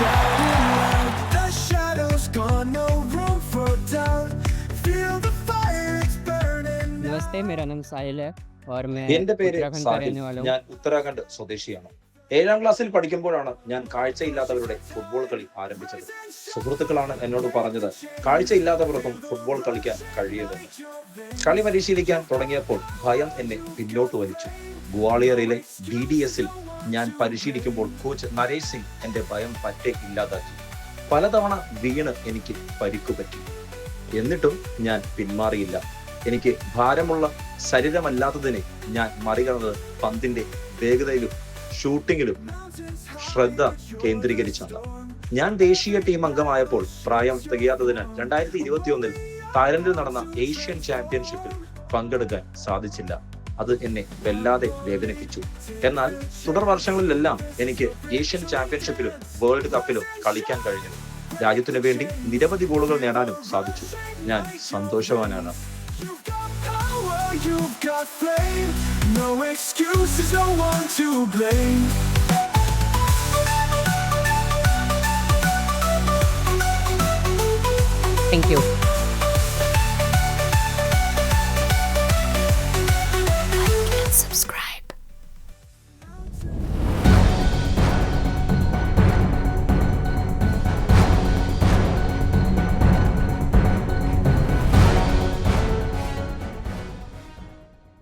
shout it loud. The shadows gone, no room for doubt. Feel the fire, it's burning. नमस्ते मेरा नाम साहिल है और मैं എന്റെ പേര് उत्तराखंड का സാഹിൽ रहने वाला हूँ ഞാൻ ഉത്തരാഖണ്ഡ് സ്വദേശിയാണ് ഏഴാം ക്ലാസ്സിൽ പഠിക്കുമ്പോഴാണ് ഞാൻ കാഴ്ചയില്ലാത്തവരുടെ ഫുട്ബോൾ കളി ആരംഭിച്ചത്. സുഹൃത്തുക്കളാണ് എന്നോട് പറഞ്ഞത് കാഴ്ചയില്ലാത്തവർക്കും ഫുട്ബോൾ കളിക്കാൻ കഴിയുമെന്ന് കളി പരിശീലിക്കാൻ തുടങ്ങിയപ്പോൾ ഭയം എന്നെ പിന്നോട്ട് വലിച്ചു. ഗ്വാളിയറിലെ ഡി ഡി എസിൽ ഞാൻ പരിശീലിക്കുമ്പോൾ കോച്ച് നരേഷ് സിംഗ് എന്റെ ഭയം പറ്റേ ഇല്ലാതാക്കി. പലതവണ വീണ് എനിക്ക് പരിക്കു പറ്റി. എന്നിട്ടും ഞാൻ പിന്മാറിയില്ല. എനിക്ക് ഭാരമുള്ള ശരീരമല്ലാത്തതിനെ ഞാൻ മറികടന്നത് പന്തിന്റെ വേഗതയിലും ഷൂട്ടിങ്ങിലും ശ്രദ്ധ കേന്ദ്രീകരിച്ചാണ്. ഞാൻ ദേശീയ ടീം അംഗമായപ്പോൾ പ്രായം തികയാത്തതിനാൽ രണ്ടായിരത്തി ഇരുപത്തി ഒന്നിൽ തായ്ലൻഡിൽ നടന്ന ഏഷ്യൻ ചാമ്പ്യൻഷിപ്പിൽ പങ്കെടുക്കാൻ സാധിച്ചില്ല. അത് എന്നെ വല്ലാതെ വേദനിപ്പിച്ചു. എന്നാൽ തുടർ വർഷങ്ങളിലെല്ലാം എനിക്ക് ഏഷ്യൻ ചാമ്പ്യൻഷിപ്പിലും വേൾഡ് കപ്പിലും കളിക്കാൻ കഴിഞ്ഞു. രാജ്യത്തിനു വേണ്ടി നിരവധി ഗോളുകൾ നേടാനും സാധിച്ചു. ഞാൻ സന്തോഷവാനാണ്. You got flame. No excuses, no one to blame. Thank you.